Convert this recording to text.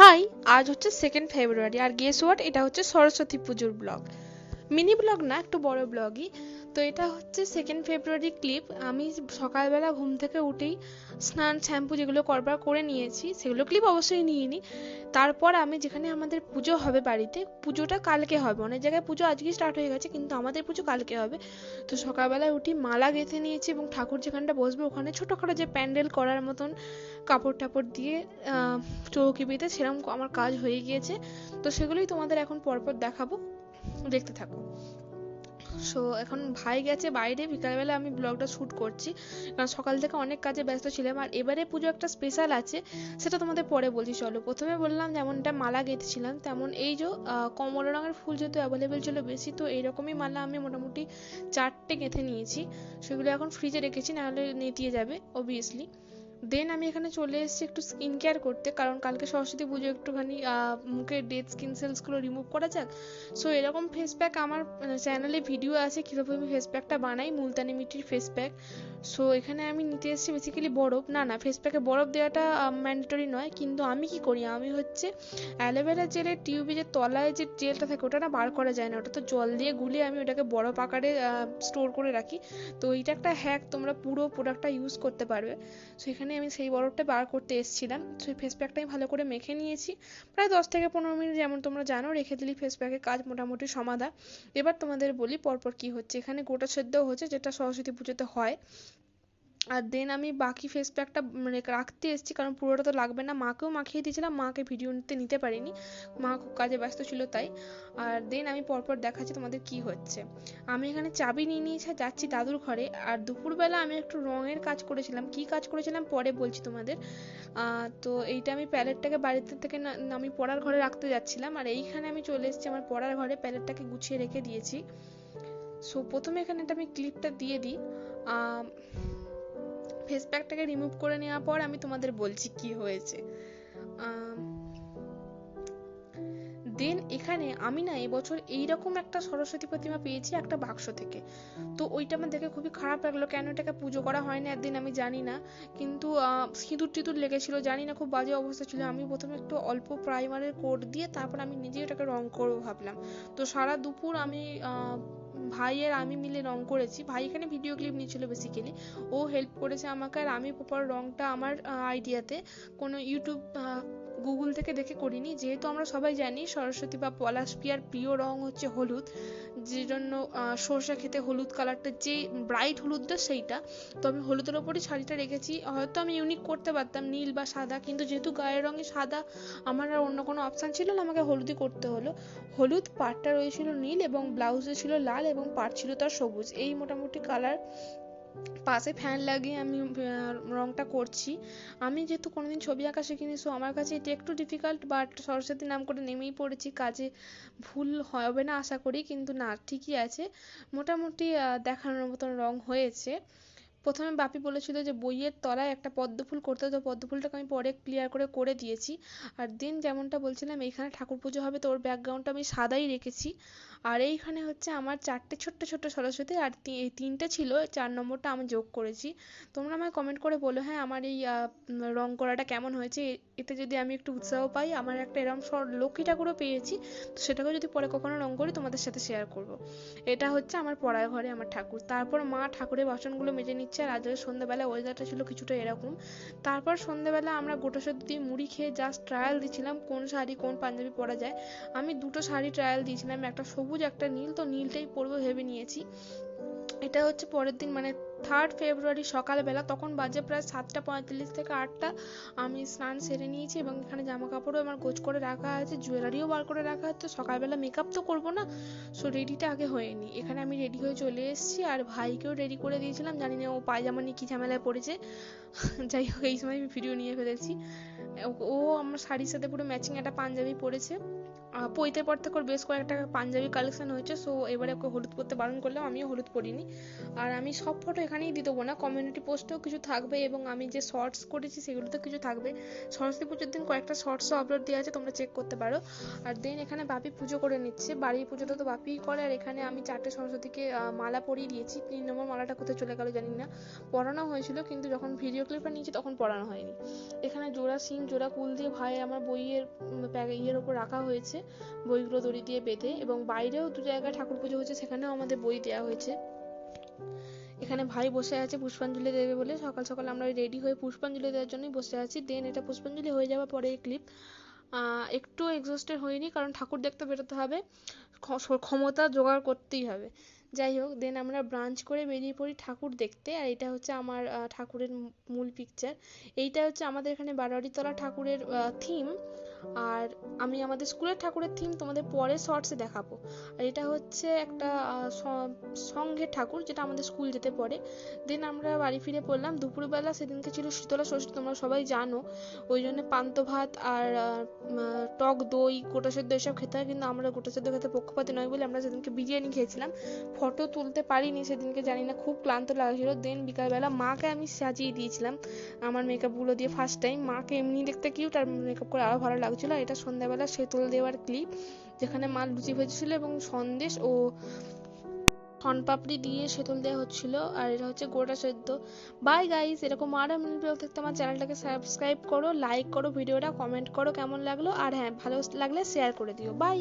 High আজ হচ্ছে second February আর গেস ওয়াট এটা হচ্ছে সরস্বতী পুজোর ব্লগ মিনি ব্লগ না, একটু বড় ব্লগই। তো এটা হচ্ছে সেকেন্ড ফেব্রুয়ারি ক্লিপ আমি সকালবেলা ঘুম থেকে উঠেই স্নান, শ্যাম্পু যেগুলো করবার করে নিয়েছি, সেগুলো ক্লিপ অবশ্যই নিয়ে নিই তারপর আমি যেখানে আমাদের পুজো হবে বাড়িতে, পুজোটা কালকে হবে। অনেক জায়গায় পুজো আজকেই স্টার্ট হয়ে গেছে, কিন্তু আমাদের পুজো কালকে হবে। তো সকালবেলায় উঠি মালা গেঁথে নিয়েছি এবং ঠাকুর যেখানটা বসবে ওখানে ছোটোখাটো যে প্যান্ডেল করার মতন কাপড় টাপড় দিয়ে চৌকি বেঁধে সেরকম আমার কাজ হয়ে গিয়েছে। তো সেগুলোই তোমাদের এখন পরপর দেখাবো। দেখতে থাকো। সো এখন ভাই গেছে বাইরে, বিকালবেলা আমি ব্লগটা শ্যুট করছি। কারণ সকাল থেকে অনেক কাজে ব্যস্ত ছিলাম। আর এবারে পুজো একটা স্পেশাল আছে, সেটা তোমাদের পরে বলছি, চলো। প্রথমে বললাম, যেমনটা মালা গেঁথেছিলাম, তেমন এই যে কমলা রঙের ফুল যেহেতু অ্যাভেলেবেল ছিল বেশি, তো এইরকমই মালা আমি মোটামুটি চারটে গেঁথে নিয়েছি। সেগুলো এখন ফ্রিজে রেখেছি, নাহলে নেতিয়ে যাবে অবভিয়াসলি দেন আমি এখানে চলে এসেছি একটু স্কিন কেয়ার করতে, কারণ কালকে সরস্বতী পুজো একটুখানি মুখের ডেড স্কিন সেলসগুলো রিমুভ করা যাক। সো এরকম ফেস প্যাক আমার চ্যানেলে ভিডিও আছে কীভাবে আমি ফেস প্যাকটা বানাই, মুলতানি মিটির ফেস প্যাক সো এখানে আমি নিতে এসেছি বেসিক্যালি বরফ। না না ফেস প্যাকে বরফ দেওয়াটা ম্যান্ডেটরি নয়, কিন্তু আমি কি করি? আমি হচ্ছে অ্যালোভেরা জেলের টিউবে যে তলায় যে জেলটা থাকে, ওটা না বার করা যায় না। ওটা তো জল দিয়ে গুলিয়ে আমি ওটাকে বরফ আকারে স্টোর করে রাখি। তো এইটা একটা হ্যাক তোমরা পুরো প্রোডাক্টটা ইউজ করতে পারবে। সো এখানে আমি সেই বরফটা বার করতে এসেছিলাম। সেই ফেস প্যাকটা আমি ভালো করে মেখে নিয়েছি। প্রায় দশ থেকে পনেরো মিনিট যেমন তোমরা জানো, রেখে দিলি ফেস প্যাকের কাজ মোটামুটি সমাধা এবার তোমাদের বলি পরপর কি হচ্ছে। এখানে গোটা সেদ্ধ হচ্ছে, যেটা সরস্বতী পুজোতে হয়। আর দেন আমি বাকি ফেস প্যাকটা মানে রাখতে এসেছি, কারণ পুরোটা তো লাগবে না। মাকেও মাখিয়ে দিয়েছিলাম, মাকে ভিডিও নিতে নিতে পারিনি। মা খুব কাজে ব্যস্ত ছিল তাই। আর দেন আমি পরপর দেখাচ্ছি তোমাদের কি হচ্ছে। আমি এখানে চাবি নিয়ে নিয়েছি যাচ্ছি দাদুর ঘরে। আর দুপুরবেলা আমি একটু রঙের কাজ করেছিলাম। কি কাজ করেছিলাম পরে বলছি তোমাদের। তো এইটা আমি প্যালেটটাকে বাড়িতে থেকে আমি পড়ার ঘরে রাখতে যাচ্ছিলাম। আর এইখানে আমি চলে এসেছি আমার পড়ার ঘরে, প্যালেটটাকে গুছিয়ে রেখে দিয়েছি। সো প্রথমে এখানে একটা আমি ক্লিপটা দিয়ে দিই। ফেস প্যাকটাকে রিমুভ করে নেওয়ার পর আমি তোমাদের বলছি কি হয়েছে। দেন এখানে আমি না এবছর এইরকম একটা সরস্বতী প্রতিমা পেয়েছি একটা বাক্স থেকে। তো ওইটা আমার দেখে খুবই খারাপ লাগল, কেন এটাকে পুজো করা হয়নি একদিন আমি জানি না। কিন্তু সিঁদুর টিঁদুর লেগেছিল, জানি না খুব বাজে অবস্থা ছিল। আমি প্রথমে একটু অল্প প্রাইমারের কোট দিয়ে তারপর আমি নিজেই ওটাকে রং করব ভাবলাম। তো সারা দুপুর আমি ভাই আর আমি মিলে রং করেছি। ভাই এখানে ভিডিও ক্লিপ নিয়েছিল বেসিক্যালি ও হেল্প করেছে আমাকে আর আমি প্রপার রংটা আমার আইডিয়াতে কোনো ইউটিউব গুগল থেকে দেখে করিনি। যেহেতু আমরা সবাই জানি সরস্বতী বা পলাশ পিয়ার প্রিয় রং হচ্ছে হলুদ যে জন্য সর্ষে খেতে হলুদ কালারটা যে ব্রাইট হলুদটা সেইটা। তো আমি হলুদের ওপরই শাড়িটা রেখেছি। হয়তো আমি ইউনিক করতে পারতাম নীল বা সাদা, কিন্তু যেহেতু গায়ের রঙে সাদা, আমার আর অন্য কোনো অপশান ছিল না, আমাকে হলুদই করতে হলো। হলুদ পাটটা রয়েছিল নীল এবং ব্লাউজে ছিল লাল এবং পাট ছিল তার সবুজ। এই মোটামুটি কালার পাশে ফ্যান লাগিয়ে আমি রংটা করছি। আমি যেহেতু কোনোদিন ছবি আঁকা শিখিনি সো আমার কাছে এটি একটু ডিফিকাল্ট বাট সরস্বতী নাম করে নেমেই পড়েছি। কাজে ভুল হবে না, আশা করি, কিন্তু না, ঠিকই আছে। মোটামুটি দেখানোর মতন রং হয়েছে। প্রথমে বাপি বলেছিল যে বইয়ের তলায় একটা পদ্ম ফুল করতে, তো পদ্ম ফুলটাকে আমি পরে ক্লিয়ার করে করে দিয়েছি। আর দিন যেমনটা বলছিলাম, এইখানে ঠাকুর পুজো হবে, তো ওর ব্যাকগ্রাউন্ডটা আমি সাদাই রেখেছি। আর এইখানে হচ্ছে আমার চারটে ছোট্ট ছোট্ট সরস্বতী, আর এই তিনটে ছিল, চার নম্বরটা আমি যোগ করেছি। তোমরা আমায় কমেন্ট করে বলো হ্যাঁ আমার এই রং করাটা কেমন হয়েছে? এতে যদি আমি একটু উৎসাহ পাই, আমার একটা এরম লক্ষ্মী ঠাকুরও পেয়েছি। তো সেটাকেও যদি পরে কখনো রং করি, তোমাদের সাথে শেয়ার করব। এটা হচ্ছে আমার পড়ার ঘরে আমার ঠাকুর। তারপর মা ঠাকুরের বাসনগুলো মেজে নিচ্ছে। আর আজকে সন্ধ্যাবেলা ওয়েদারটা ছিল কিছুটা এরকম। তারপর সন্ধ্যাবেলা আমরা গোটা সদ্য দিয়ে মুড়ি খেয়ে জাস্ট ট্রায়াল দিচ্ছিলাম কোন শাড়ি কোন পাঞ্জাবি পরা যায়। আমি দুটো শাড়ি ট্রায়াল দিয়েছিলাম, একটা সবুজ, একটা নীল। তো নীলটাই পরবো ভেবে নিয়েছি। এটা হচ্ছে পরের দিন মানে থার্ড ফেব্রুয়ারি সকালবেলা। তখন বাজে প্রায় সাতটা পঁয়তাল্লিশ থেকে আটটা। আমি স্নান সেরে নিয়েছি এবং এখানে জামা কাপড়ও আমার গোছ করে রাখা আছে জুয়েলারিও বার করে রাখা আছে। সকালবেলা মেকআপ তো করব না সো রেডিটা আগে হয়নি এখানে আমি রেডি হয়ে চলে এসেছি আর ভাইকেও রেডি করে দিয়েছিলাম। জানি না ও পায়জামা নিয়ে কী ঝামেলায় পড়েছে। যাই হোক, এই সময় আমি ভিডিও নিয়ে ফেলেছি। ও আমার শাড়ির সাথে পুরো ম্যাচিং একটা পাঞ্জাবি পরেছে। পৈতে পর থেকে বেশ কয়েকটা পাঞ্জাবি কালেকশন হয়েছে সো এবারে ওকে হলুদ পরতে বারণ করলাম, আমিও হলুদ পরিনি। আর আমি সব ফটো এখানেই দিয়ে দেবো না কমিউনিটি পোস্টেও কিছু থাকবে এবং আমি যে শর্টস করেছি সেগুলোতে কিছু থাকবে। সরস্বতী পুজোর দিন কয়েকটা শর্টসও আপলোড দেওয়া আছে, তোমরা চেক করতে পারো। আর দেন এখানে বাপি পুজো করে নিচ্ছে, বাড়ির পুজোটা তো বাপিই করে, আর এখানে আমি চারটে সরস্বতীকে মালা পরিয়ে দিয়েছি। তিন নম্বর মালাটা কোথায় চলে গেল জানি না। পড়ানো হয়েছিল, কিন্তু যখন ভিডিও ক্লিপটা নিয়েছি তখন পড়ানো হয়নি। এখানে জোড়া সিং, জোড়া কুল দিয়ে ভাই আমার বইয়ের ইয়ের ওপর রাখা হয়েছে। বইগুলো দড়ি দিয়ে বেঁধে এবং বাইরেও দু জায়গায় ঠাকুর পুজো হচ্ছে, সেখানেও আমাদের বই দেওয়া হয়েছে। এখানে ভাই বসে আছে পুষ্পাঞ্জলি দেবে বলে। সকাল সকাল আমরা রেডি হয়ে পুষ্পাঞ্জলি দেওয়ার জন্যই বসে আছি। দেন এটা পুষ্পাঞ্জলি হয়ে যাওয়ার পরে এই ক্লিপ একটু এক্সস্টেড হয়নি কারণ ঠাকুর দেখতে বেরোতে হবে। ক্ষমতা জোগাড় করতেই হবে। যাই হোক, দেন আমরা ব্রাঞ্চ করে বেরিয়ে পড়ি ঠাকুর দেখতে। আর এটা হচ্ছে আমার ঠাকুরের মূল পিকচার এইটা হচ্ছে আমাদের এখানে বারোয়ারিতলা ঠাকুরের থিম আর আমি আমাদের স্কুলের ঠাকুরের থিম তোমাদের পরে শর্টসে দেখাবো। আর এটা হচ্ছে একটা সঙ্ঘের ঠাকুর যেটা আমাদের স্কুল যেতে পড়ে। দেন আমরা বাড়ি ফিরে পড়লাম। দুপুরবেলা সেদিনকে ছিল শীতলা ষষ্ঠী, তোমরা সবাই জানো। ওই জন্য পান্ত ভাত আর টক দই, গোটা সেদ্ধ এসব খেতে হয়। কিন্তু আমরা গোটা সেদ্ধ খেতে পক্ষপাতি নয় বলে আমরা সেদিনকে বিরিয়ানি খেয়েছিলাম। ফটো তুলতে পারিনি সেদিনকে, জানি না, খুব ক্লান্ত লাগছিল। দেন বিকালবেলা মাকে আমি সাজিয়ে দিয়েছিলাম। আমার মেকআপগুলো দিয়ে ফার্স্ট টাইম মাকে এমনি দেখতে কিউট আর মেকআপ করে আরও ভালো লাগছিল এটা সন্ধ্যাবেলা সেতুল দেওয়ার ক্লিপ যেখানে মা লুচি ভেজেছিল এবং সন্দেশ ও শনপাপড়ি দিয়ে সেতুল দেওয়া হচ্ছিল, আর এটা হচ্ছে গোটা সেদ্ধ। বাই গাইস এরকম আরও মিল ব্লগ থাকতে আমার চ্যানেলটাকে সাবস্ক্রাইব করো লাইক করো, ভিডিওটা কমেন্ট করো কেমন লাগল, আর হ্যাঁ ভালো লাগলে শেয়ার করে দিও। বাই